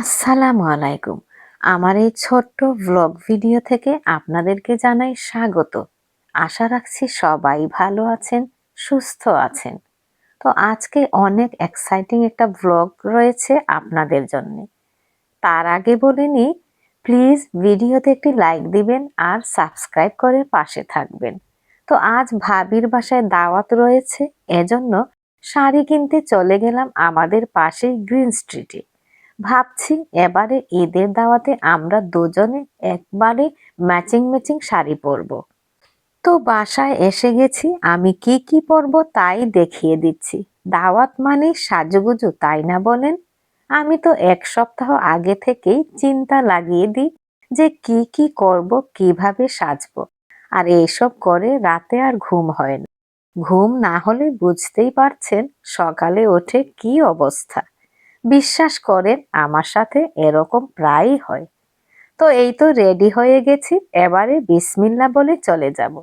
আসসালামু আলাইকুম। আমার এই ছোট্ট ভ্লগ ভিডিও থেকে আপনাদেরকে জানাই স্বাগত। আশা রাখছি সবাই ভালো আছেন, সুস্থ আছেন। তো আজকে অনেক এক্সাইটিং একটা ভ্লগ রয়েছে আপনাদের জন্য। তার আগে বলে নিই প্লিজ ভিডিওতে একটি লাইক দিবেন আর সাবস্ক্রাইব করে পাশে থাকবেন। তো আজ ভাবির বাসায় দাওয়াত রয়েছে, এজন্য শাড়ি কিনতে চলে গেলাম আমাদের পাশেই গ্রিন স্ট্রিটে ভাবছি এবারে ঈদের দাওয়াতে আমরা দুজনে একবারে ম্যাচিং ম্যাচিং শাড়ি পরব। তো বাসায় এসে গেছি, আমি কি কি পরব তাই দেখিয়ে দিচ্ছি। দাওয়াত মানে সাজুগুজু, তাই না বলেন? আমি তো এক সপ্তাহ আগে থেকেই চিন্তা লাগিয়ে দিই যে কি কি করব, কীভাবে সাজবো। আর এইসব করে রাতে আর ঘুম হয় না। ঘুম না হলে বুঝতেই পারছেন সকালে ওঠে কি অবস্থা। বিশ্বাস করেন আমার সাথে এরকম প্রায়ই হয়। তো এই তো রেডি হয়ে গেছি, এবারে বিসমিল্লা বলে চলে যাব।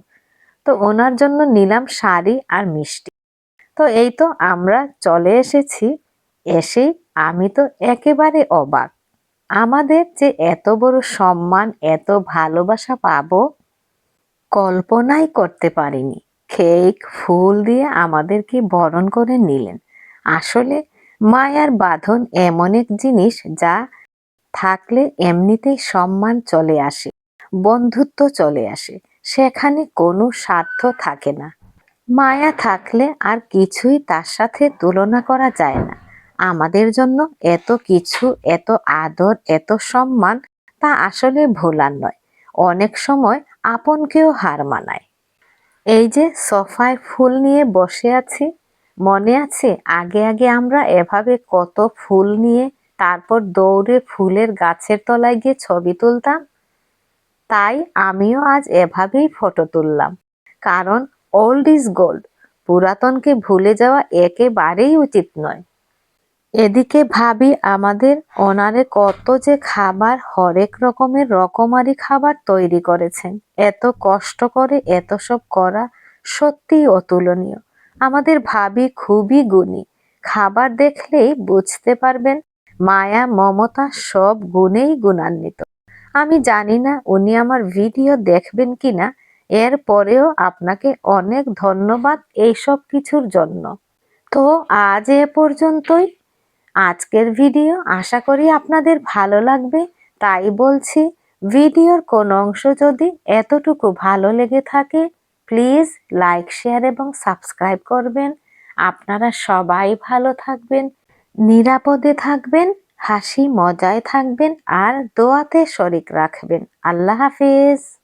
তো ওনার জন্য নিলাম শাড়ি আর মিষ্টি। তো এই তো আমরা চলে এসেছি, এসেই আমি তো একেবারে অবাক। আমাদের যে এত বড় সম্মান, এত ভালোবাসা পাবো, কল্পনাই করতে পারিনি। কেক, ফুল দিয়ে আমাদেরকে বরণ করে নিলেন। আসলে মায়ার বাঁধন এমন এক জিনিস যা থাকলে এমনিতেই সম্মান চলে আসে, বন্ধুত্ব চলে আসে, সেখানে কোনো স্বার্থ থাকে না। মায়া থাকলে আর কিছুই তার সাথে তুলনা করা যায় না। আমাদের জন্য এত কিছু, এত আদর, এত সম্মান তা আসলে ভোলার নয়। অনেক সময় আপনকেও হার মানায়। এই যে সোফায় ফুল নিয়ে বসে আছি মনে আছে? আগে আগে আমরা এভাবে কত ফুল নিয়ে তারপর দৌড়ে ফুলের গাছের তলায় গিয়ে ছবি তুলতাম? তাই আমিও আজ এভাবেই ফটো তুললাম। কারণ ওল্ড ইজ গোল্ড পুরাতনকে ভুলে যাওয়া একেবারেই উচিত নয়। এদিকে ভাবি, আমাদের ওনারে কত যে খাবার হরেক রকমের রকমারি খাবার তৈরি করেছেন। এত কষ্ট করে এত সব করা সত্যিই অতুলনীয়। আমাদের ভাবি খুবই গুণী। খাবার দেখলেই বুঝতে পারবেন, মায়া, মমতা সব গুণেই গুণান্বিত। আমি জানি না উনি আমার ভিডিও দেখবেন কিনা, এর পরেও আপনাকে অনেক ধন্যবাদ এইসব কিছুর জন্য। তো আজ এ পর্যন্তই। আজকের ভিডিও আশা করি আপনাদের ভালো লাগবে, তাই বলছি, ভিডিওর কোন অংশ যদি এতটুকু ভালো লেগে থাকে প্লিজ লাইক শেয়ার এবং সাবস্ক্রাইব করবেন। আপনারা সবাই ভালো থাকবেন, নিরাপদে থাকবেন, হাসি মজায় থাকবেন আর দোয়াতে শরিক রাখবেন। আল্লাহ হাফিজ।